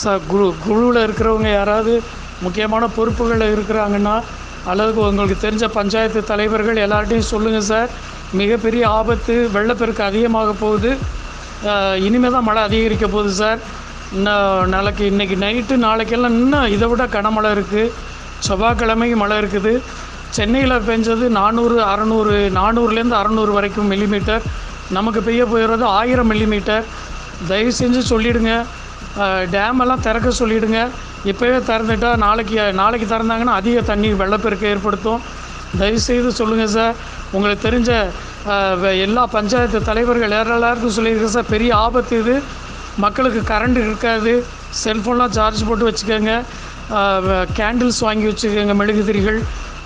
Sir குரு குழுவில் இருக்கிறவங்க யாராவது முக்கியமான பொறுப்புகளில் இருக்கிறாங்கன்னா அல்லது உங்களுக்கு தெரிஞ்ச பஞ்சாயத்து தலைவர்கள் எல்லார்ட்டையும் சொல்லுங்கள் சார். மிகப்பெரிய ஆபத்து வெள்ளப்பெருக்கு அதிகமாக போகுது. இனிமேல் தான் மழை அதிகரிக்க போகுது சார். இன்னும் நாளைக்கு இன்றைக்கி நைட்டு நாளைக்கெல்லாம் இன்னும் இதை விட கனமழை இருக்குது செவ்வாய்க்கிழமை மழை இருக்குது. சென்னையில் பெஞ்சது நானூறு அறநூறு நானூறுலேருந்து அறநூறு வரைக்கும் மில்லிமீட்டர் நமக்கு பெய்ய போயிடுறது ஆயிரம் மில்லிமீட்டர் தயவு செஞ்சு சொல்லிவிடுங்க டேம் எல்லாம் திறக்க சொல்லிவிடுங்க இப்போவே திறந்துட்டா நாளைக்கு நாளைக்கு திறந்தாங்கன்னா அதிக தண்ணி வெள்ளப்பெருக்கு ஏற்படுத்தும். தயவுசெய்து சொல்லுங்கள் சார். உங்களுக்கு தெரிஞ்ச வெ- எல்லா பஞ்சாயத்து தலைவர்கள் எல்லாருக்கும் சொல்லியிருக்கேன் சார். பெரிய ஆபத்து இது. மக்களுக்கு கரண்ட் இருக்காது. செல்ஃபோன்லாம் சார்ஜ் போட்டு வச்சுக்கோங்க. கேண்டில்ஸ் வாங்கி வச்சுக்கோங்க மெழுகுதிரிகள்.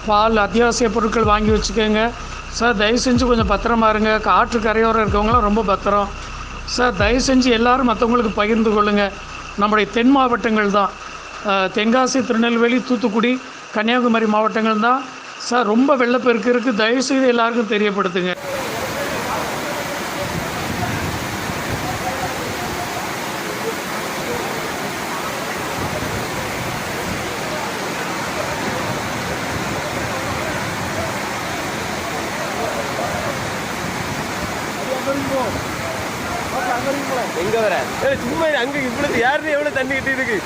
பால் அத்தியாவசிய பொருட்கள் வாங்கி வச்சுக்கோங்க. சார் தயவு செஞ்சு கொஞ்சம் பத்திரமா இருங்க. காற்று கரையோரம் இருக்கவங்களாம் ரொம்ப பத்திரம். சார் தயவு செஞ்சு எல்லாரும் மற்றவங்களுக்கு பகிர்ந்து கொள்ளுங்கள் நம்முடைய தென் மாவட்டங்கள் தான். தென்காசி திருநெல்வேலி தூத்துக்குடி கன்னியாகுமரி மாவட்டங்கள் தான். சார் ரொம்ப வெள்ளப்பெருக்கு இருக்குது தயவு செய்து எல்லாருக்கும் தெரியப்படுத்துங்க. எங்க வர? சும்மா அங்க இவ்வளவு யாருன்னு எவ்வளவு தண்ணி கட்டி இருக்கு?